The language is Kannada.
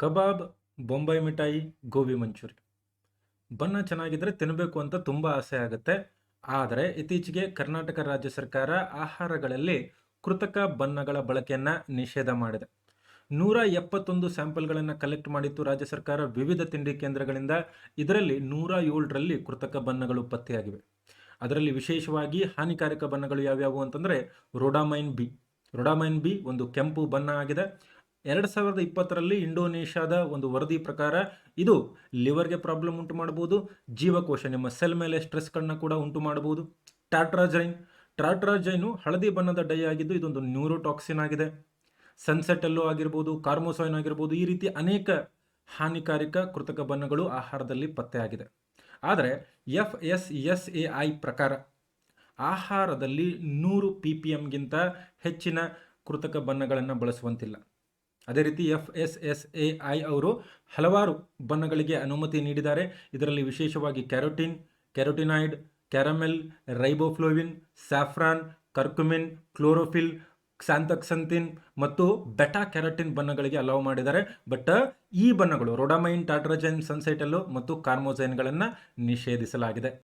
ಕಬಾಬ್, ಬೊಂಬೈ ಮಿಠಾಯಿ, ಗೋಬಿ ಮಂಚೂರಿ. ಬನ್ನ ಚೆನ್ನಾಗಿದ್ದರೆ ತಿನ್ನಬೇಕು ಅಂತ ತುಂಬ ಆಸೆ ಆಗುತ್ತೆ. ಆದರೆ ಇತ್ತೀಚೆಗೆ ಕರ್ನಾಟಕ ರಾಜ್ಯ ಸರ್ಕಾರ ಆಹಾರಗಳಲ್ಲಿ ಕೃತಕ ಬಣ್ಣಗಳ ಬಳಕೆಯನ್ನು ನಿಷೇಧ ಮಾಡಿದೆ. ನೂರ ಎಪ್ಪತ್ತೊಂದು ಸ್ಯಾಂಪಲ್ಗಳನ್ನು ಕಲೆಕ್ಟ್ ಮಾಡಿತ್ತು ರಾಜ್ಯ ಸರ್ಕಾರ ವಿವಿಧ ತಿಂಡಿ ಕೇಂದ್ರಗಳಿಂದ. ಇದರಲ್ಲಿ ನೂರ ಏಳರಲ್ಲಿ ಕೃತಕ ಬಣ್ಣಗಳು ಪತ್ತೆಯಾಗಿವೆ. ಅದರಲ್ಲಿ ವಿಶೇಷವಾಗಿ ಹಾನಿಕಾರಕ ಬಣ್ಣಗಳು ಯಾವ್ಯಾವು ಅಂತಂದರೆ ರೋಡಾಮೈನ್ ಬಿ. ರೋಡಾಮೈನ್ ಬಿ ಒಂದು ಕೆಂಪು ಬಣ್ಣ ಆಗಿದೆ. ಎರಡು ಸಾವಿರದ ಇಪ್ಪತ್ತರಲ್ಲಿ ಇಂಡೋನೇಷ್ಯಾದ ಒಂದು ವರದಿ ಪ್ರಕಾರ ಇದು ಲಿವರ್ಗೆ ಪ್ರಾಬ್ಲಮ್ ಉಂಟು ಮಾಡಬಹುದು, ಜೀವಕೋಶ ನಿಮ್ಮ ಸೆಲ್ ಮೇಲೆ ಸ್ಟ್ರೆಸ್ಗಳನ್ನ ಕೂಡ ಉಂಟು ಮಾಡಬಹುದು. ಟಾಟ್ರಾಜೈನ್ ಟಾಟ್ರಾಜೈನು ಹಳದಿ ಬಣ್ಣದ ಡೈ ಆಗಿದ್ದು ಇದೊಂದು ನ್ಯೂರೋಟಾಕ್ಸಿನ್ ಆಗಿದೆ. ಸನ್ಸೆಟ್ ಅಲ್ಲೂ ಆಗಿರ್ಬೋದು, ಕಾರ್ಮೋಸೈನ್ ಆಗಿರ್ಬೋದು, ಈ ರೀತಿ ಅನೇಕ ಹಾನಿಕಾರಕ ಕೃತಕ ಬಣ್ಣಗಳು ಆಹಾರದಲ್ಲಿ ಪತ್ತೆಯಾಗಿದೆ ಆದರೆ F S S A I ಪ್ರಕಾರ ಆಹಾರದಲ್ಲಿ ನೂರು ಪಿ ಪಿ ಎಮ್ಗಿಂತ ಹೆಚ್ಚಿನ ಕೃತಕ ಬಣ್ಣಗಳನ್ನು ಬಳಸುವಂತಿಲ್ಲ. ಅದೇ ರೀತಿ F S S A I ಅವರು ಹಲವಾರು ಬಣ್ಣಗಳಿಗೆ ಅನುಮತಿ ನೀಡಿದ್ದಾರೆ. ಇದರಲ್ಲಿ ವಿಶೇಷವಾಗಿ carotene, carotenoid, caramel, riboflavin, saffron, curcumin, chlorophyll canthaxanthin ಮತ್ತು ಬೆಟಾ ಕ್ಯಾರಟಿನ್ ಬಣ್ಣಗಳಿಗೆ ಅಲೌ ಮಾಡಿದ್ದಾರೆ. ಬಟ್ ಈ ಬಣ್ಣಗಳು ರೋಡಾಮೈನ್, ಟಾಟ್ರಜೈನ್, ಸನ್ಸೈಟಲ್ಲು ಮತ್ತು ಕಾರ್ಮೋಜೈನ್ಗಳನ್ನು ನಿಷೇಧಿಸಲಾಗಿದೆ.